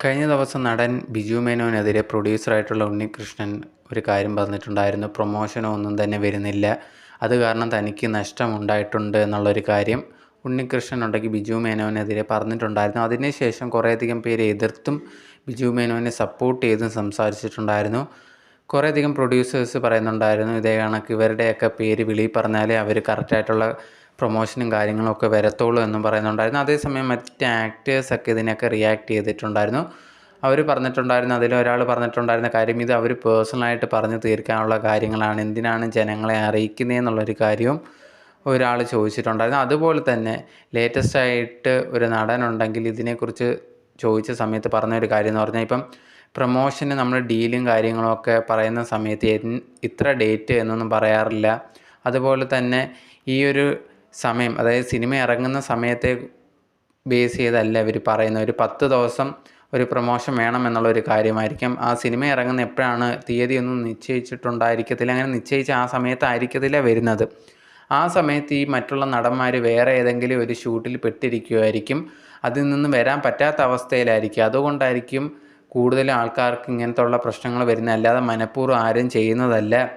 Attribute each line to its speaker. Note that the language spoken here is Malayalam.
Speaker 1: കഴിഞ്ഞ ദിവസം നടൻ ബിജു മേനോനെതിരെ പ്രൊഡ്യൂസറായിട്ടുള്ള ഉണ്ണികൃഷ്ണൻ ഒരു കാര്യം പറഞ്ഞിട്ടുണ്ടായിരുന്നു. പ്രൊമോഷനോ ഒന്നും തന്നെ വരുന്നില്ല. അത് കാരണം തനിക്ക് നഷ്ടമുണ്ടായിട്ടുണ്ട് എന്നുള്ളൊരു കാര്യം ഉണ്ണികൃഷ്ണൻ ഉണ്ടെങ്കിൽ ബിജു മേനോനെതിരെ പറഞ്ഞിട്ടുണ്ടായിരുന്നു. അതിനുശേഷം കുറേയധികം പേര് എതിർത്തും ബിജു മേനോനെ സപ്പോർട്ട് ചെയ്തും സംസാരിച്ചിട്ടുണ്ടായിരുന്നു. കുറേയധികം പ്രൊഡ്യൂസേഴ്സ് പറയുന്നുണ്ടായിരുന്നു ഇതേ കണക്ക് ഇവരുടെയൊക്കെ പേര് വിളി പറഞ്ഞാലേ അവർ കറക്റ്റായിട്ടുള്ള പ്രൊമോഷനും കാര്യങ്ങളൊക്കെ വരത്തുള്ളൂ എന്നും പറയുന്നുണ്ടായിരുന്നു. അതേസമയം മറ്റ് ആക്ടേഴ്സൊക്കെ ഇതിനൊക്കെ റിയാക്ട് ചെയ്തിട്ടുണ്ടായിരുന്നു. അവർ പറഞ്ഞിട്ടുണ്ടായിരുന്നു അതിലൊരാൾ പറഞ്ഞിട്ടുണ്ടായിരുന്ന കാര്യം ഇത് അവർ പേഴ്സണലായിട്ട് പറഞ്ഞു തീർക്കാനുള്ള കാര്യങ്ങളാണ്. എന്തിനാണ് ജനങ്ങളെ അറിയിക്കുന്നതെന്നുള്ളൊരു കാര്യവും ഒരാൾ ചോദിച്ചിട്ടുണ്ടായിരുന്നു. അതുപോലെ തന്നെ ലേറ്റസ്റ്റ് ആയിട്ട് ഒരു നടനുണ്ടെങ്കിൽ ഇതിനെക്കുറിച്ച് ചോദിച്ച സമയത്ത് പറഞ്ഞൊരു കാര്യം എന്ന് പറഞ്ഞാൽ ഇപ്പം പ്രൊമോഷന് നമ്മൾ ഡീലും കാര്യങ്ങളൊക്കെ പറയുന്ന സമയത്ത് ഇത്ര ഡേറ്റ് എന്നൊന്നും പറയാറില്ല. അതുപോലെ തന്നെ ഈ ഒരു സമയം അതായത് സിനിമ ഇറങ്ങുന്ന സമയത്തെ ബേസ് ചെയ്തല്ല ഇവർ പറയുന്നത്. ഒരു പത്ത് ദിവസം ഒരു പ്രൊമോഷൻ വേണം എന്നുള്ള ഒരു കാര്യമായിരിക്കും. ആ സിനിമ ഇറങ്ങുന്ന എപ്പോഴാണ്? തീയതി ഒന്നും നിശ്ചയിച്ചിട്ടുണ്ടായിരിക്കത്തില്ല. അങ്ങനെ നിശ്ചയിച്ച് ആ സമയത്തായിരിക്കത്തില്ല വരുന്നത്. ആ സമയത്ത് ഈ മറ്റുള്ള നടന്മാർ വേറെ ഏതെങ്കിലും ഒരു ഷൂട്ടിൽ പെട്ടിരിക്കുമായിരിക്കും അതിൽ നിന്ന് വരാൻ പറ്റാത്ത അവസ്ഥയിലായിരിക്കും. അതുകൊണ്ടായിരിക്കും കൂടുതൽ ആൾക്കാർക്ക് ഇങ്ങനത്തുള്ള പ്രശ്നങ്ങൾ വരുന്നത്. അല്ലാതെ മനഃപൂർവം ആരും ചെയ്യുന്നതല്ല.